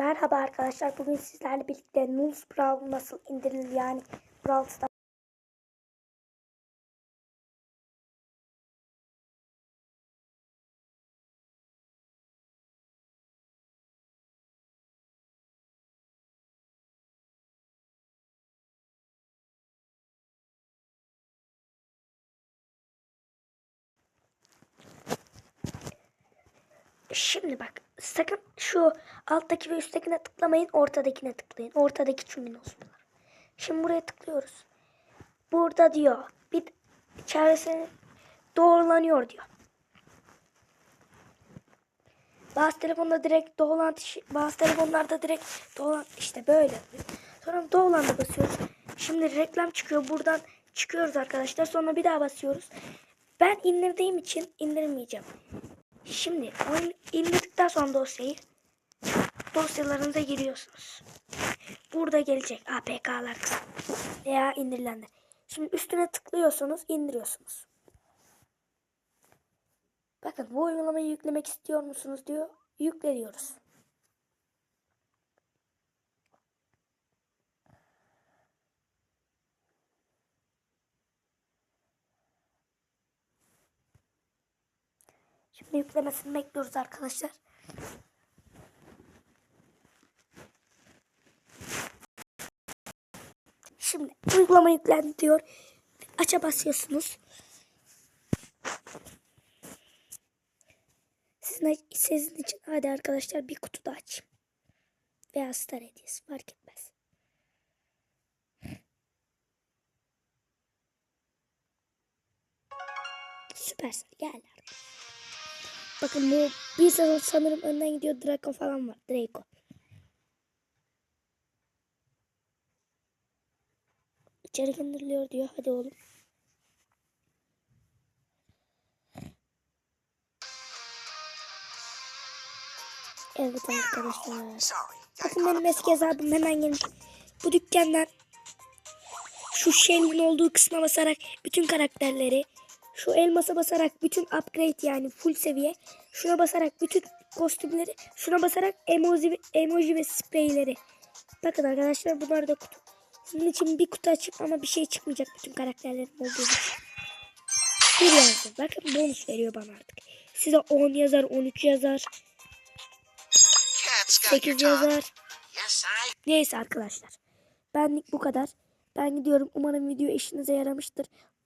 Merhaba arkadaşlar. Bugün sizlerle birlikte Nulls Brawl nasıl indirilir yani Brawl Şimdi bak sakın şu alttaki ve üsttekine tıklamayın ortadakine tıklayın. Ortadaki çünkü Nulls'lar. Şimdi buraya tıklıyoruz. Burada diyor bir çevresini doğrulanıyor diyor. Bazı telefonda direkt doğrulantı, bazı telefonlarda direkt doğrulantı işte böyle. Sonra doğrulantı basıyoruz. Şimdi reklam çıkıyor. Buradan çıkıyoruz arkadaşlar. Sonra bir daha basıyoruz. Ben indirdiğim için indirmeyeceğim. Şimdi oyun indirdikten sonra dosyayı dosyalarınıza giriyorsunuz. Burada gelecek APK'lar veya indirilenler. Şimdi üstüne tıklıyorsunuz, indiriyorsunuz. Bakın bu uygulamayı yüklemek istiyor musunuz diyor. Yükle diyoruz. Şimdi yüklemesini bekliyoruz arkadaşlar. Şimdi uygulama yüklendi diyor. Aça basıyorsunuz. Sizin, sizin için hadi arkadaşlar bir kutu da açayım. Veya star hediyesi fark etmez. Süpersel gel. Bakın bu bir sezon sanırım önden gidiyor. Draco falan var. Draco. İçeri indiriliyor diyor. Hadi oğlum. Evet arkadaşlar. Bakın benim eski hesabım hemen gelin. Bu dükkandan şu Shell'in olduğu kısma basarak bütün karakterleri şu elmasa basarak bütün upgrade yani full seviye. Şuna basarak bütün kostümleri şuna basarak emoji, emoji ve spreyleri. Bakın arkadaşlar bunlar da kutu. Sizin için bir kutu açıp ama bir şey çıkmayacak bütün karakterlerin olduğu için. Bir yazdı bakın bonus veriyor bana artık. Size 10 yazar 13 yazar. 8 yazar. Neyse arkadaşlar. Benlik bu kadar. Ben gidiyorum. Umarım video işinize yaramıştır